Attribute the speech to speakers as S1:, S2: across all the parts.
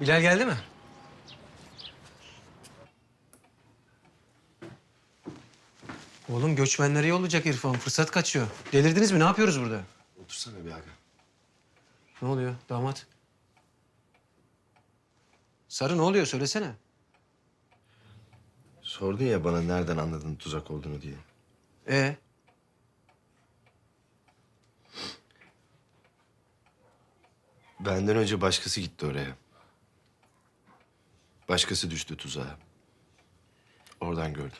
S1: Bilal geldi mi? Oğlum göçmenleri yollayacak İrfan. Fırsat kaçıyor. Delirdiniz mi? Ne yapıyoruz burada?
S2: Otursana bir aga.
S1: Ne oluyor damat? Sarı ne oluyor? Söylesene.
S2: Sordun ya bana nereden anladın tuzak olduğunu diye.
S1: Ee?
S2: Benden önce başkası gitti oraya. Başkası düştü tuzağa. Oradan gördüm.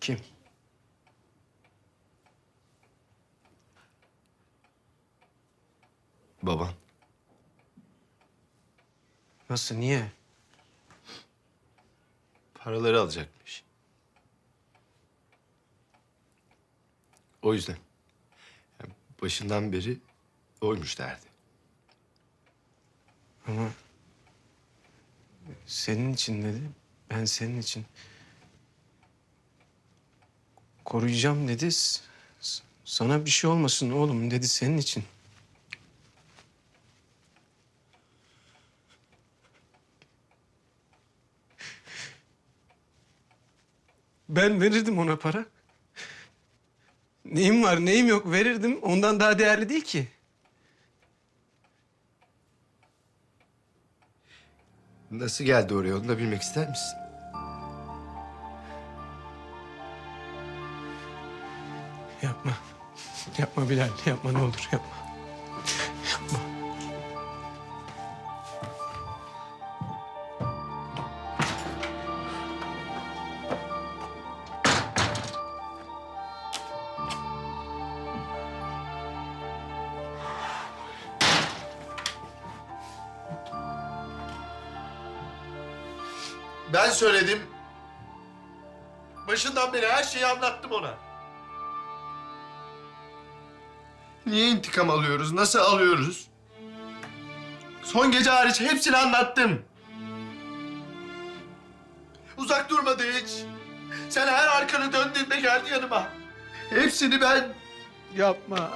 S1: Kim?
S2: Baban.
S1: Nasıl? Niye?
S2: Paraları alacakmış. O yüzden. Yani başından beri oymuş derdi.
S1: Ama senin için dedi. Ben senin için. Koruyacağım dedi. Sana bir şey olmasın oğlum dedi senin için. Ben verirdim ona para. Neyim var, neyim yok verirdim. Ondan daha değerli değil ki.
S2: Nasıl geldi oraya onu da bilmek ister misin?
S1: Yapma. Yapma Bilal. Yapma ne olur yapma.
S2: Ben söyledim. Başından beri her şeyi anlattım ona. Niye intikam alıyoruz? Nasıl alıyoruz? Son gece hariç hepsini anlattım. Uzak durmadı hiç. Sen her arkanı döndüğünde geldi yanıma. Hepsini ben...
S1: Yapma.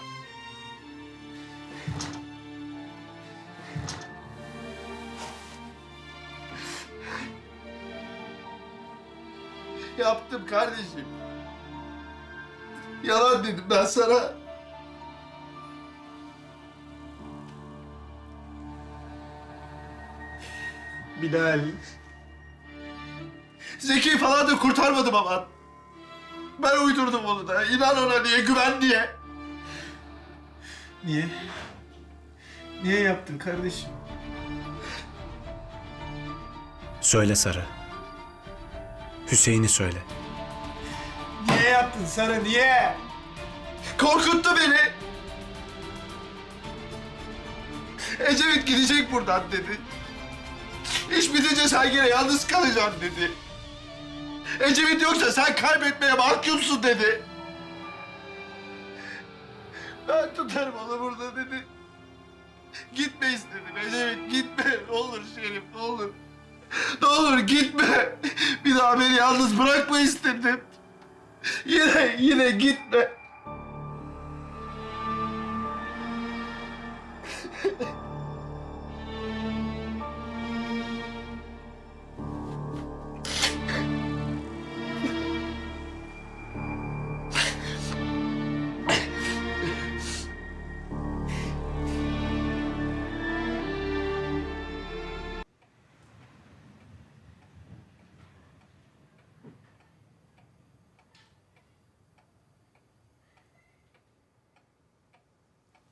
S2: Yaptım kardeşim. Yalan dedim ben sana. Bilal. Zeki falan da kurtarmadım ama. Ben uydurdum onu da. İnan ona diye, güven diye.
S3: Niye? Niye yaptın kardeşim?
S4: Söyle Sarı. Hüseyin'i söyle.
S3: Niye yaptın Sara niye?
S2: Korkuttu beni. Ecevit gidecek buradan dedi. İş bitince sen yine yalnız kalacaksın dedi. Ecevit yoksa sen kaybetmeye mahkumsun dedi. Ben tutarım onu burada dedi. Gitme istedim Ecevit gitme. Olur Şerif olur. Ne olur gitme. Yalnız bırakma istedim. Yine yine gitme.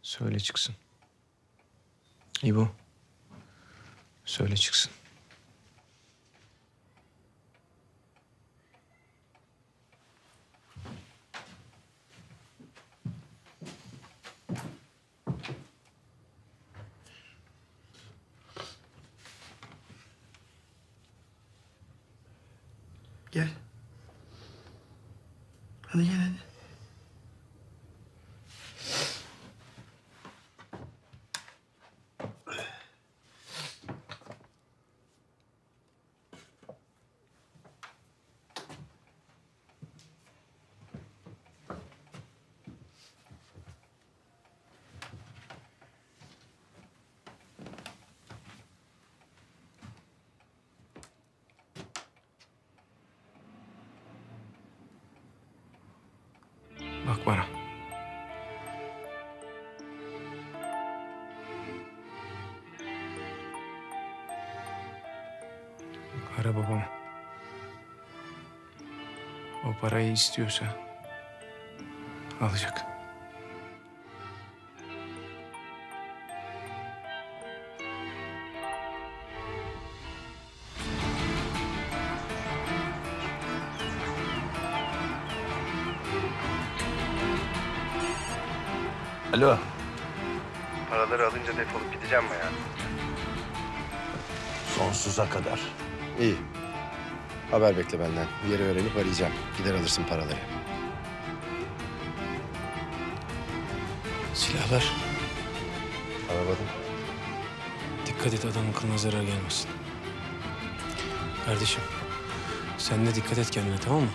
S1: Söyle çıksın. İbo. Söyle çıksın.
S3: Gel. Hadi gel hadi.
S1: Ara babamı. O parayı istiyorsa alacak.
S5: Alo.
S6: Paraları alınca defolup gideceğim mi ya?
S5: Sonsuza kadar.
S2: İyi. Haber bekle benden. Yeri öğrenip arayacağım. Gider alırsın paraları.
S1: Silahlar.
S2: Aramadım.
S1: Dikkat et adamın kılına zarar gelmesin. Kardeşim sen de dikkat et kendine tamam mı?